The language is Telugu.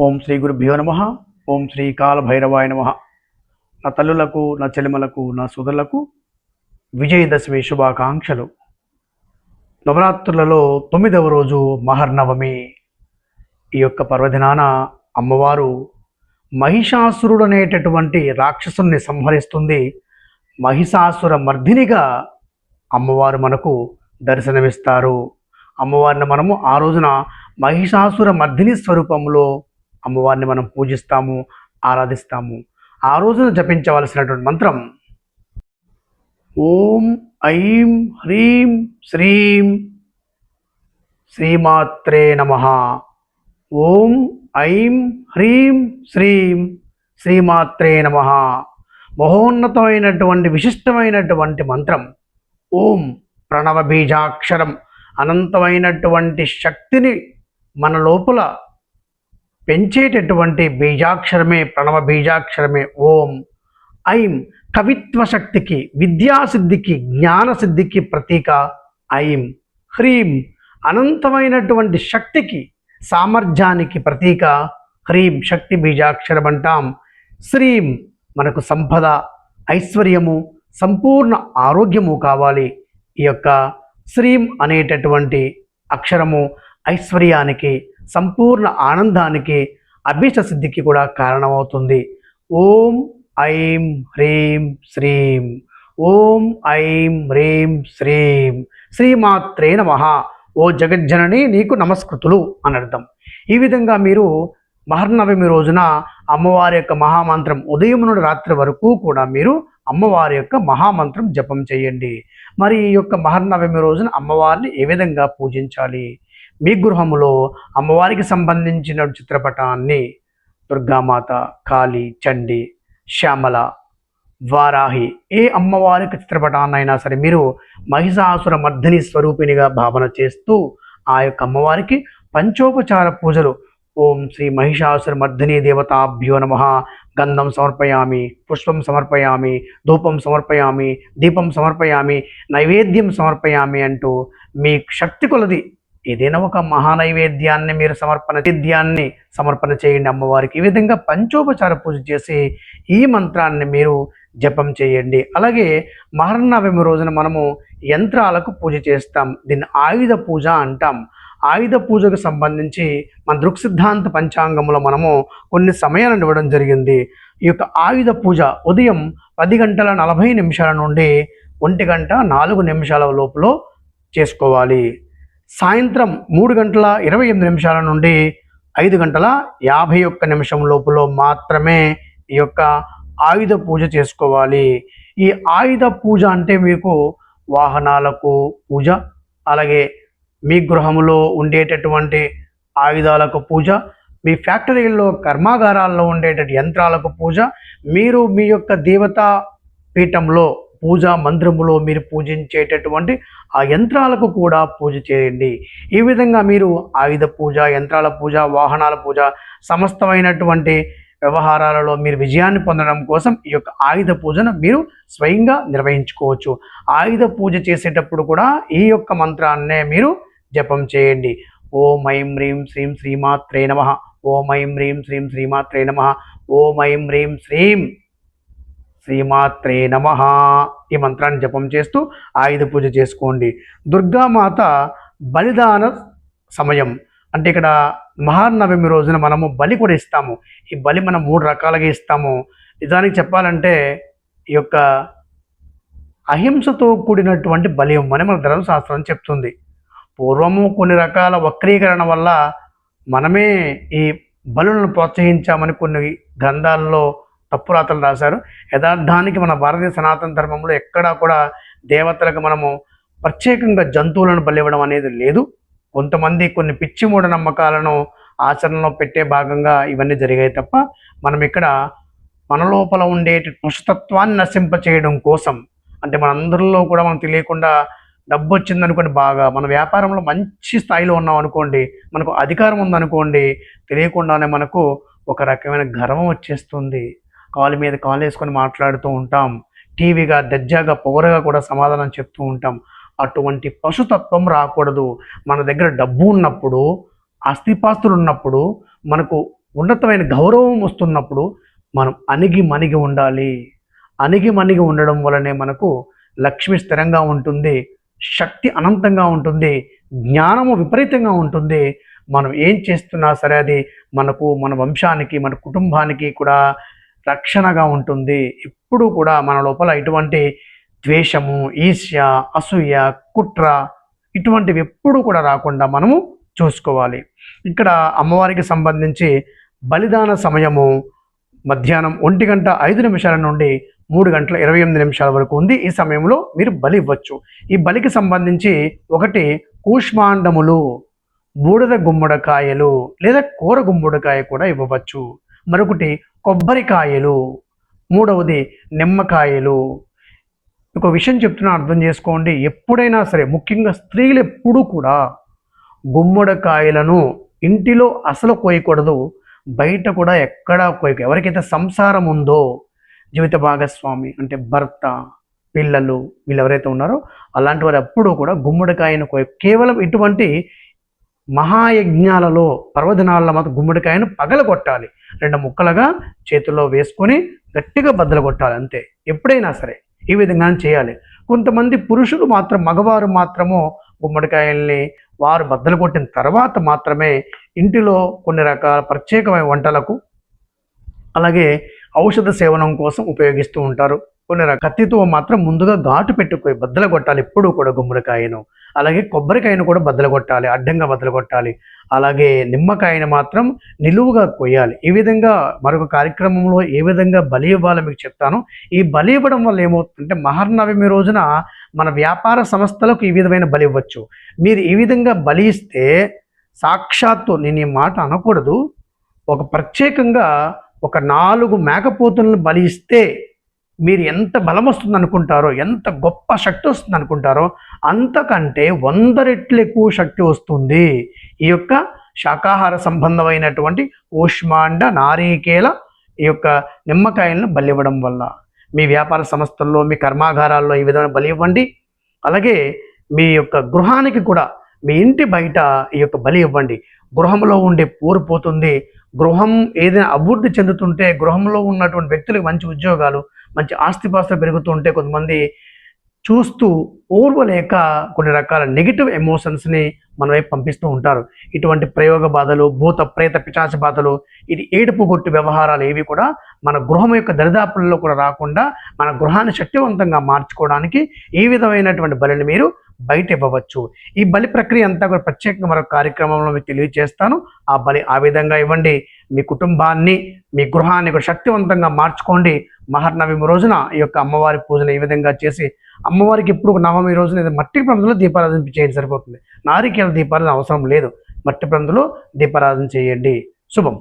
ఓం శ్రీ గురుభ్యో నమ. ఓం శ్రీ కాలభైరవాయ నమ. నా తల్లులకు నా చెలిమలకు నా సోదరులకు విజయదశమి శుభాకాంక్షలు. నవరాత్రులలో తొమ్మిదవ రోజు మహర్నవమి. ఈ యొక్క పర్వదినాన అమ్మవారు మహిషాసురుడు అనేటటువంటి రాక్షసుని సంహరిస్తుంది. మహిషాసుర మర్దినిగా అమ్మవారు మనకు దర్శనమిస్తారు. అమ్మవారిని మనము ఆ రోజున మహిషాసుర మర్దిని స్వరూపంలో అమ్మవారిని మనం పూజిస్తాము ఆరాధిస్తాము. ఆ రోజున జపించవలసినటువంటి మంత్రం ఓం ఐం హ్రీం శ్రీం శ్రీమాత్రే నమ. ఓం ఐం హ్రీం శ్రీం శ్రీమాత్రే నమ. మహోన్నతమైనటువంటి విశిష్టమైనటువంటి మంత్రం ఓం ప్రణవ బీజాక్షరం అనంతమైనటువంటి శక్తిని మన లోపల పెంచేటటువంటి బీజాక్షరమే ప్రణవ బీజాక్షరమే. ఓం. ఐం. కవిత్వ శక్తికి విద్యాసిద్ధికి జ్ఞానసిద్ధికి ప్రతీక ఐం. హ్రీం. అనంతమైనటువంటి శక్తికి సామర్థ్యానికి ప్రతీక హ్రీం. శక్తి బీజాక్షరం అంటాం శ్రీం. మనకు సంపద ఐశ్వర్యము సంపూర్ణ ఆరోగ్యము కావాలి. ఈ యొక్క శ్రీం అనేటటువంటి అక్షరము ఐశ్వర్యానికి సంపూర్ణ ఆనందానికి అభీష్ట సిద్ధికి కూడా కారణమవుతుంది. ఓం ఐం హ్రీం శ్రీం. ఓం ఐం హ్రీం శ్రీం. శ్రీమాత్రే నమ. ఓ జగజ్జనని నీకు నమస్కృతులు అని అర్థం ఈ విధంగా మీరు మహర్నవమి రోజున అమ్మవారి యొక్క మహామంత్రం ఉదయం నుండి రాత్రి వరకు కూడా మీరు అమ్మవారి యొక్క మహామంత్రం జపం చేయండి. మరి ఈ యొక్క మహర్నవమి రోజున అమ్మవారిని ఏ విధంగా పూజించాలి? మీ గృహములో అమ్మవారికి సంబంధించిన చిత్రపటాన్ని దుర్గామాత కాళీ చండి శ్యామల వారాహి ఏ అమ్మవారికి చిత్రపటాన్నైనా సరే మీరు మహిషాసుర మర్ధిని స్వరూపిణిగా భావన చేస్తూ ఆ యొక్క అమ్మవారికి పంచోపచార పూజలు. ఓం శ్రీ మహిషాసుర మర్ధిని దేవతాభ్యో నమ. గంధం సమర్పయామి పుష్పం సమర్పయామి ధూపం సమర్పయామి దీపం సమర్పయామి నైవేద్యం సమర్పయామి అంటూ మీ శక్తి కొలది ఏదైనా ఒక మహా నైవేద్యాన్ని మీరు సమర్పణ నైవేద్యాన్ని సమర్పణ చేయండి అమ్మవారికి. ఈ విధంగా పంచోపచార పూజ చేసి ఈ మంత్రాన్ని మీరు జపం చేయండి. అలాగే మహర్నవమి రోజున మనము యంత్రాలకు పూజ చేస్తాం. దీన్ని ఆయుధ పూజ అంటాం. ఆయుధ పూజకు సంబంధించి మన దృక్సిద్ధాంత పంచాంగంలో మనము కొన్ని సమయాలను ఇవ్వడం జరిగింది. ఈ యొక్క ఆయుధ పూజ ఉదయం పది గంటల నలభై నిమిషాల నుండి ఒంటి గంట నాలుగు నిమిషాల లోపల చేసుకోవాలి. సాయంత్రం మూడు గంటల ఇరవై ఎనిమిది నిమిషాల నుండి ఐదు గంటల యాభై ఒక్క నిమిషం లోపల మాత్రమే ఈ యొక్క ఆయుధ పూజ చేసుకోవాలి. ఈ ఆయుధ పూజ అంటే మీకు వాహనాలకు పూజ అలాగే మీ గృహంలో ఉండేటటువంటి ఆయుధాలకు పూజ మీ ఫ్యాక్టరీల్లో కర్మాగారాల్లో ఉండేటటువంటి యంత్రాలకు పూజ మీరు మీ యొక్క దేవతా పీఠంలో పూజా మందిరములో మీరు పూజించేటటువంటి ఆ యంత్రాలకు కూడా పూజ చేయండి. ఈ విధంగా మీరు ఆయుధ పూజ యంత్రాల పూజ వాహనాల పూజ సమస్తమైనటువంటి వ్యవహారాలలో మీరు విజయాన్ని పొందడం కోసం ఈ యొక్క ఆయుధ పూజను మీరు స్వయంగా నిర్వహించుకోవచ్చు. ఆయుధ పూజ చేసేటప్పుడు కూడా ఈ యొక్క మంత్రాన్నే మీరు జపం చేయండి. ఓం ఐం హ్రీం శ్రీం శ్రీమాత్రే నమ. ఓం ఐం హ్రీం శ్రీం శ్రీమాత్రే నమ. ఓం ఐం హ్రీం శ్రీం శ్రీమాత్రే నమ ఈ మంత్రాన్ని జపం చేస్తూ ఆయుధ పూజ చేసుకోండి. దుర్గామాత బలిదాన సమయం. అంటే ఇక్కడ మహానవమి రోజున మనము బలి కూడా ఇస్తాము. ఈ బలి మనం మూడు రకాలుగా ఇస్తాము. నిజానికి చెప్పాలంటే ఈ యొక్క అహింసతో కూడినటువంటి బలి ఇవ్వమని మన ధర్మశాస్త్రం చెప్తుంది. పూర్వము కొన్ని రకాల వక్రీకరణ వల్ల మనమే ఈ బలులను ప్రోత్సహించామని కొన్ని గ్రంథాల్లో తప్పు రాతలు రాశారు. యథార్థానికి మన భారతీయ సనాతన ధర్మంలో ఎక్కడా కూడా దేవతలకు మనము ప్రత్యేకంగా జంతువులను బలివ్వడం అనేది లేదు. కొంతమంది కొన్ని పిచ్చి మూఢనమ్మకాలను ఆచరణలో పెట్టే భాగంగా ఇవన్నీ జరిగాయి తప్ప మనం ఇక్కడ మన లోపల ఉండే దుష్టత్వాన్ని నశింపచేయడం కోసం అంటే మనందరిలో కూడా మనం తెలియకుండా డబ్బు వచ్చిందనుకోండి బాగా మన వ్యాపారంలో మంచి స్థాయిలో ఉన్నాం అనుకోండి మనకు అధికారం ఉందనుకోండి తెలియకుండానే మనకు ఒక రకమైన గర్వం వచ్చేస్తుంది. కాలు మీద కాలు వేసుకొని మాట్లాడుతూ ఉంటాం. టీవీగా దర్జాగా పొగరగా కూడా సమాధానం చెప్తూ ఉంటాం. అటువంటి పశుతత్వం రాకూడదు. మన దగ్గర డబ్బు ఉన్నప్పుడు ఆస్తిపాస్తులు ఉన్నప్పుడు మనకు ఉన్నతమైన గౌరవం వస్తున్నప్పుడు మనం అణిగి మణిగి ఉండాలి. అణిగి మణిగి ఉండడం వలనే మనకు లక్ష్మి స్థిరంగా ఉంటుంది. శక్తి అనంతంగా ఉంటుంది. జ్ఞానము విపరీతంగా ఉంటుంది. మనం ఏం చేస్తున్నా సరే అది మనకు మన వంశానికి మన కుటుంబానికి కూడా రక్షణగా ఉంటుంది. ఎప్పుడు కూడా మన లోపల ఇటువంటి ద్వేషము ఈర్ష్య అసూయ కుట్ర ఇటువంటివి ఎప్పుడు కూడా రాకుండా మనము చూసుకోవాలి. ఇక్కడ అమ్మవారికి సంబంధించి బలిదాన సమయము మధ్యాహ్నం ఒంటి గంట ఐదు నిమిషాల నుండి మూడు గంటల ఇరవై ఎనిమిది నిమిషాల వరకు ఉంది. ఈ సమయంలో మీరు బలి ఇవ్వచ్చు. ఈ బలికి సంబంధించి ఒకటి కూష్మాండములు బూడిద గుమ్మడికాయలు లేదా కూర గుమ్మడికాయ కూడా ఇవ్వవచ్చు. మరొకటి కొబ్బరికాయలు. మూడవది నిమ్మకాయలు. ఒక విషయం చెప్తున్నా అర్థం చేసుకోండి. ఎప్పుడైనా సరే ముఖ్యంగా స్త్రీలు ఎప్పుడూ కూడా గుమ్మడికాయలను ఇంటిలో అసలు కోయకూడదు. బయట కూడా ఎక్కడా కోయక. ఎవరికైతే సంసారం ఉందో జీవిత భాగస్వామి అంటే భర్త పిల్లలు వీళ్ళు ఎవరైతే ఉన్నారో అలాంటి వారు ఎప్పుడూ కూడా గుమ్మడికాయను కోయ కేవలం ఇటువంటి మహాయజ్ఞాలలో పర్వదినాల మాత్రం గుమ్మడికాయను పగలగొట్టాలి. రెండు ముక్కలుగా చేతుల్లో వేసుకొని గట్టిగా బద్దలు కొట్టాలి అంతే. ఎప్పుడైనా సరే ఈ విధంగా చేయాలి. కొంతమంది పురుషులు మాత్రం మగవారు మాత్రము గుమ్మడికాయల్ని వారు బద్దలు కొట్టిన తర్వాత మాత్రమే ఇంటిలో కొన్ని రకాల ప్రత్యేకమైన వంటలకు అలాగే ఔషధ సేవనం కోసం ఉపయోగిస్తూ ఉంటారు. కొన్ని రకాల కత్తితో మాత్రం ముందుగా ఘాటు పెట్టుకొని బద్దలు కొట్టాలి. ఎప్పుడూ కూడా గుమ్మడికాయను. అలాగే కొబ్బరికాయను కూడా బద్దలు కొట్టాలి అడ్డంగా బద్దలు కొట్టాలి అలాగే నిమ్మకాయను మాత్రం నిలువుగా కొయ్యాలి. ఈ విధంగా మరొక కార్యక్రమంలో ఏ విధంగా బలి ఇవ్వాలో మీకు చెప్తాను. ఈ బలి ఇవ్వడం వల్ల ఏమవుతుందంటే మహర్నవమి రోజున మన వ్యాపార సంస్థలకు ఈ విధమైన బలి ఇవ్వచ్చు. మీరు ఈ విధంగా బలి ఇస్తే సాక్షాత్తు నేను ఈ మాట అనకూడదు. ఒక ప్రత్యేకంగా ఒక నాలుగు మేకపోతులను బలి ఇస్తే మీరు ఎంత బలం వస్తుంది అనుకుంటారో ఎంత గొప్ప శక్తి వస్తుంది అనుకుంటారో అంతకంటే వంద రెట్లు ఎక్కువ శక్తి వస్తుంది. ఈ యొక్క శాకాహార సంబంధమైనటువంటి ఊష్మాండ నారీకేల ఈ యొక్క నిమ్మకాయలను బలి ఇవ్వడం వల్ల. మీ వ్యాపార సంస్థల్లో మీ కర్మాగారాల్లో ఈ విధమైన బలి ఇవ్వండి అలాగే మీ యొక్క గృహానికి కూడా మీ ఇంటి బయట ఈ యొక్క బలి ఇవ్వండి గృహంలో ఉండే పోరు పోతుంది. గృహం ఏదైనా అభివృద్ధి చెందుతుంటే గృహంలో ఉన్నటువంటి వ్యక్తులకు మంచి ఉద్యోగాలు మంచి ఆస్తిపాస్తులు పెరుగుతుంటే కొంతమంది చూస్తూ ఓర్వలేక కొన్ని రకాల నెగిటివ్ ఎమోషన్స్ని మన వైపు పంపిస్తూ ఉంటారు. ఇటువంటి ప్రయోగ బాధలు భూత ప్రేత పిచాచ బాధలు ఇది ఏడుపు గొట్టు వ్యవహారాలు ఏవి కూడా మన గృహం యొక్క దరిదాపుల్లో కూడా రాకుండా మన గృహాన్ని శక్తివంతంగా మార్చుకోవడానికి ఈ విధమైనటువంటి బలిని మీరు బయట ఇవ్వవచ్చు ఈ బలి ప్రక్రియ అంతా కూడా ప్రత్యేకంగా మరొక కార్యక్రమంలో మీకు తెలియజేస్తాను. ఆ బలి ఆ విధంగా ఇవ్వండి. మీ కుటుంబాన్ని మీ గృహాన్ని కూడా శక్తివంతంగా మార్చుకోండి. మహర్నవమి రోజున ఈ యొక్క అమ్మవారి పూజను ఈ విధంగా చేసి అమ్మవారికి ఇప్పుడు నవమి రోజున మట్టి ప్రమిదలో దీపారాధన చేయండి సరిపోతుంది. నారికేల దీపారాధన అవసరం లేదు. మట్టి ప్రమిదలో దీపారాధన చేయండి. శుభం.